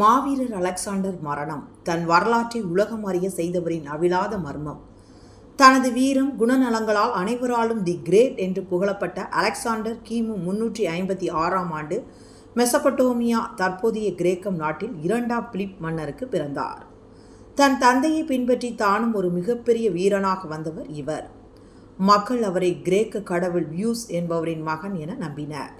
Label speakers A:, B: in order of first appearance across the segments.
A: மாவீரர் அலெக்சாண்டர் மரணம் தன் வரலாற்றை உலகம் அறிய செய்தவரின் அவிழாத மர்மம். தனது வீரம் குணநலங்களால் அனைவராலும் தி கிரேட் என்று புகழப்பட்ட அலெக்சாண்டர் கிமு முன்னூற்றி ஐம்பத்தி ஆறாம் ஆண்டு மெசபட்டோமியா தற்போதைய கிரேக்கம் நாட்டில் இரண்டாம் பிலிப் மன்னருக்கு பிறந்தார். தன் தந்தையை பின்பற்றி தானும் ஒரு மிகப்பெரிய வீரனாக வந்தவர் இவர். மக்கள் அவரை கிரேக்க கடவுள் வியூஸ் என்பவரின் மகன் என நம்பினர்.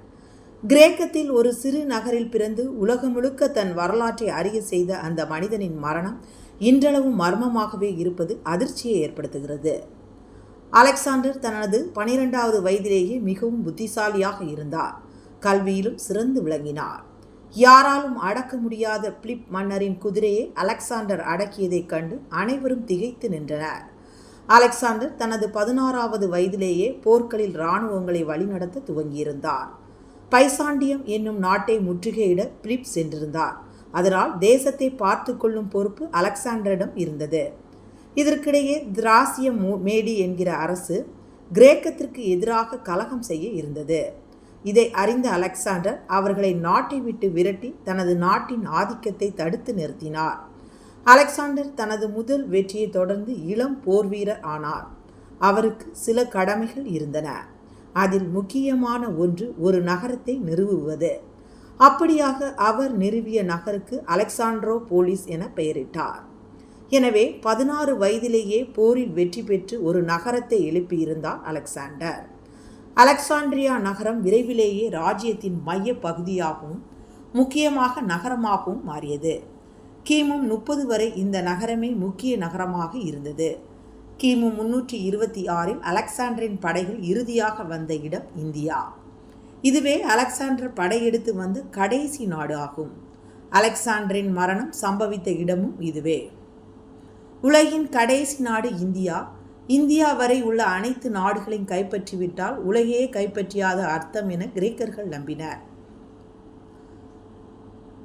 A: கிரேக்கத்தில் ஒரு சிறு நகரில் பிறந்து உலகம் முழுக்க தன் வரலாற்றை அறிய செய்த அந்த மனிதனின் மரணம் இன்றளவும் மர்மமாகவே இருப்பது அதிர்ச்சியை ஏற்படுத்துகிறது. அலெக்சாண்டர் தனது பனிரெண்டாவது வயதிலேயே மிகவும் புத்திசாலியாக இருந்தார். கல்வியிலும் சிறந்து விளங்கினார். யாராலும் அடக்க முடியாத பிலிப் மன்னரின் குதிரையை அலெக்சாண்டர் அடக்கியதைக் கண்டு அனைவரும் திகைத்து நின்றனர். அலெக்சாண்டர் தனது பதினாறாவது வயதிலேயே போர்க்களில் இராணுவங்களை வழிநடத்த துவங்கியிருந்தார். பைசாண்டியம் என்னும் நாட்டை முற்றுகையிட பிலிப் சென்றிருந்தார். அதனால் தேசத்தை பார்த்து கொள்ளும் பொறுப்பு அலெக்சாண்டரிடம் இருந்தது. இதற்கிடையே திராசிய மேடி என்கிற அரசு கிரேக்கத்திற்கு எதிராக கலகம் செய்ய இருந்தது. இதை அறிந்த அலெக்சாண்டர் அவர்களை நாட்டை விட்டு விரட்டி தனது நாட்டின் ஆதிக்கத்தை தடுத்து நிறுத்தினார். அலெக்சாண்டர் தனது முதல் வெற்றியை தொடர்ந்து இளம் போர் வீரர் ஆனார். அவருக்கு சில கடமைகள் இருந்தன. அதில் முக்கியமான ஒன்று ஒரு நகரத்தை நிறுவுவது. அப்படியாக அவர் நிறுவிய நகருக்கு அலெக்சாண்ட்ரோ போலீஸ் என பெயரிட்டார். எனவே பதினாறு வயதிலேயே போரில் வெற்றி பெற்று ஒரு நகரத்தை எழுப்பியிருந்தார் அலெக்சாண்டர். அலெக்சாண்ட்ரியா நகரம் விரைவிலேயே ராஜ்யத்தின் மைய பகுதியாகவும் முக்கியமாக நகரமாகவும் மாறியது. கிமு முப்பது வரை இந்த நகரமே முக்கிய நகரமாக இருந்தது. கிமு முன்னூற்றி இருபத்தி ஆறில் அலெக்சாண்டரின் படைகள் இறுதியாக வந்த இடம் இந்தியா. இதுவே அலெக்சாண்டர் படையெடுத்து வந்த கடைசி நாடு ஆகும். அலெக்சாண்டரின் மரணம் சம்பவித்த இடமும் இதுவே. உலகின் கடைசி நாடு இந்தியா. இந்தியா வரை உள்ள அனைத்து நாடுகளையும் கைப்பற்றிவிட்டால் உலகையே கைப்பற்றியாத அர்த்தம் என கிரேக்கர்கள் நம்பினர்.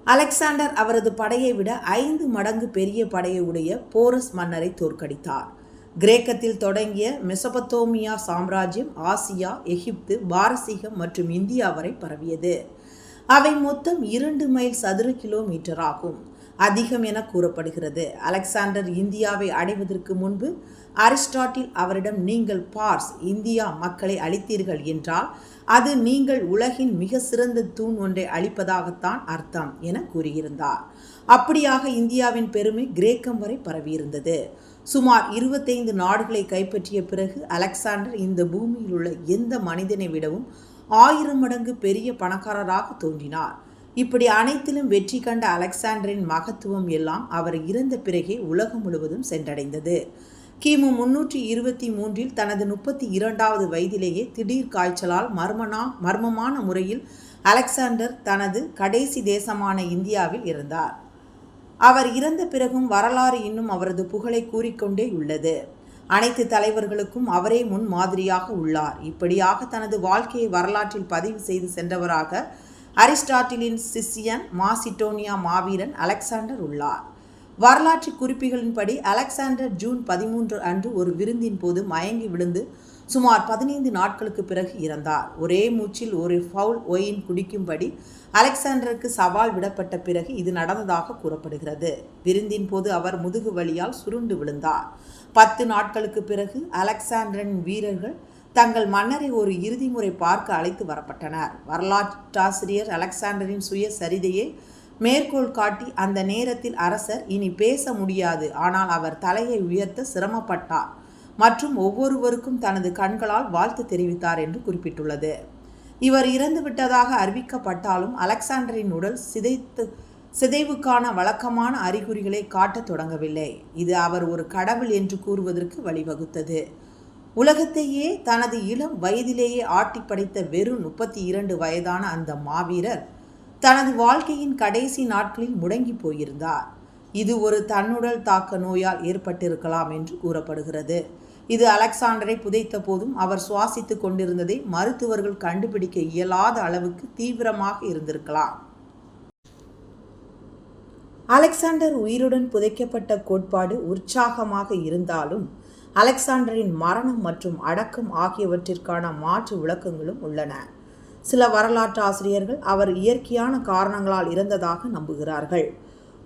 A: அலெக்சாண்டர் அவரது படையை விட ஐந்து மடங்கு பெரிய படையை உடைய போரஸ் மன்னரை தோற்கடித்தார். கிரேக்கத்தில் தொடங்கிய மெசபத்தோமியா சாம்ராஜ்யம் ஆசியா எகிப்து பாரசீகம் மற்றும் இந்தியா வரை பரவியது. அவை மொத்தம் இரண்டு மைல் சதுர கிலோமீட்டர் ஆகும். அதிகம் என கூறப்படுகிறது. அலெக்சாண்டர் இந்தியாவை அடைவதற்கு முன்பு அரிஸ்டாட்டில் அவரிடம் நீங்கள் பார்ஸ் இந்தியா மக்களை அளித்தீர்கள் என்றால் அது நீங்கள் உலகின் மிக சிறந்த தூண் ஒன்றை அளிப்பதாகத்தான் அர்த்தம் என கூறியிருந்தார். அப்படியாக இந்தியாவின் பெருமை கிரேக்கம் வரை பரவியிருந்தது. சுமார் இருபத்தைந்து நாடுகளை கைப்பற்றிய பிறகு அலெக்சாண்டர் இந்த பூமியில் உள்ள எந்த மனிதனை விடவும் ஆயிரம் மடங்கு பெரிய பணக்காரராக தோன்றினார். இப்படி அனைத்திலும் வெற்றி கண்ட அலெக்சாண்டரின் மகத்துவம் எல்லாம் அவர் இறந்த பிறகே உலகம் முழுவதும் சென்றடைந்தது. கிமு முன்னூற்றி இருபத்தி மூன்றில் தனது முப்பத்தி இரண்டாவது வயதிலேயே திடீர் காய்ச்சலால் மர்மனா மர்மமான முறையில் அலெக்சாண்டர் தனது கடைசி தேசமான இந்தியாவில் இருந்தார் அவர் இறந்த பிறகும் வரலாறு இன்னும் அவரது புகழை கூறிக்கொண்டே உள்ளது. அனைத்து தலைவர்களுக்கும் அவரே முன் மாதிரியாக உள்ளார். இப்படியாக தனது வாழ்க்கையை வரலாற்றில் பதிவு செய்து சென்றவராக அரிஸ்டாட்டிலின் சிசியன் மாசிட்டோனியா மாவீரன் அலெக்சாண்டர் உள்ளார். வரலாற்று குறிப்புகளின்படி அலெக்சாண்டர் ஜூன் பதிமூன்று அன்று ஒரு விருந்தின் போது மயங்கி விழுந்து சுமார் பதினைந்து நாட்களுக்கு பிறகு இறந்தார். ஒரே மூச்சில் ஒரு ஃபவுல் ஒயின் குடிக்கும்படி அலெக்சாண்டருக்கு சவால் விடப்பட்ட பிறகு இது நடந்ததாக கூறப்படுகிறது. விருந்தின் போது அவர் முதுகு வலியால் சுருண்டு விழுந்தார். பத்து நாட்களுக்கு பிறகு அலெக்சாண்டரின் வீரர்கள் தங்கள் மன்னரை ஒரு இறுதி முறை பார்க்க அழைத்து வரப்பட்டனர். வரலாற்றாசிரியர் அலெக்சாண்டரின் சுய சரிதையை மேற்கோள் காட்டி அந்த நேரத்தில் அரசர் இனி பேச முடியாது. ஆனால் அவர் தலையை உயர்த்த சிரமப்பட்டார். மற்றும் ஒவ்வொருவருக்கும் தனது கண்களால் வாழ்த்து தெரிவித்தார் என்று குறிப்பிட்டுள்ளது. இவர் இறந்துவிட்டதாக அறிவிக்கப்பட்டாலும் அலெக்சாண்டரின் உடல் சிதைத்து சிதைவுக்கான வழக்கமான அறிகுறிகளை காட்டத் தொடங்கவில்லை. இது அவர் ஒரு கடவுள் என்று கூறுவதற்கு வழிவகுத்தது. உலகத்தையே தனது இளம் வயதிலேயே ஆட்டி படைத்த வெறும் முப்பத்தி இரண்டு வயதான அந்த மாவீரர் தனது வாழ்க்கையின் கடைசி நாட்களில் முடங்கி போயிருந்தார். இது ஒரு தன்னுடல் தாக்க நோயால் ஏற்பட்டிருக்கலாம் என்று கூறப்படுகிறது. இது அலெக்சாண்டரை புதைத்த போதும் அவர் சுவாசித்து கொண்டிருந்ததை மருத்துவர்கள் கண்டுபிடிக்க இயலாத அளவுக்கு தீவிரமாக இருந்திருக்கலாம். அலெக்சாண்டர் உயிருடன் புதைக்கப்பட்ட கோட்பாடு உற்சாகமாக இருந்தாலும் அலெக்சாண்டரின் மரணம் மற்றும் அடக்கம் ஆகியவற்றிற்கான மாற்று விளக்கங்களும் உள்ளன. சில வரலாற்று ஆசிரியர்கள் அவர் இயற்கையான காரணங்களால் இறந்ததாக நம்புகிறார்கள்.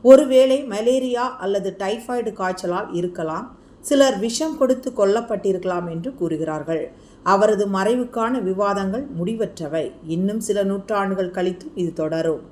A: ஒருவேளை மலேரியா அல்லது டைஃபாய்டு காய்ச்சலால் இருக்கலாம் சிலர் விஷம் கொடுத்து கொல்லப்பட்டிருக்கலாம் என்று கூறுகிறார்கள். அவரது மறைவுக்கான விவாதங்கள் முடிவற்றவை. இன்னும் சில நூற்றாண்டுகள் கழித்தும் இது தொடரும்.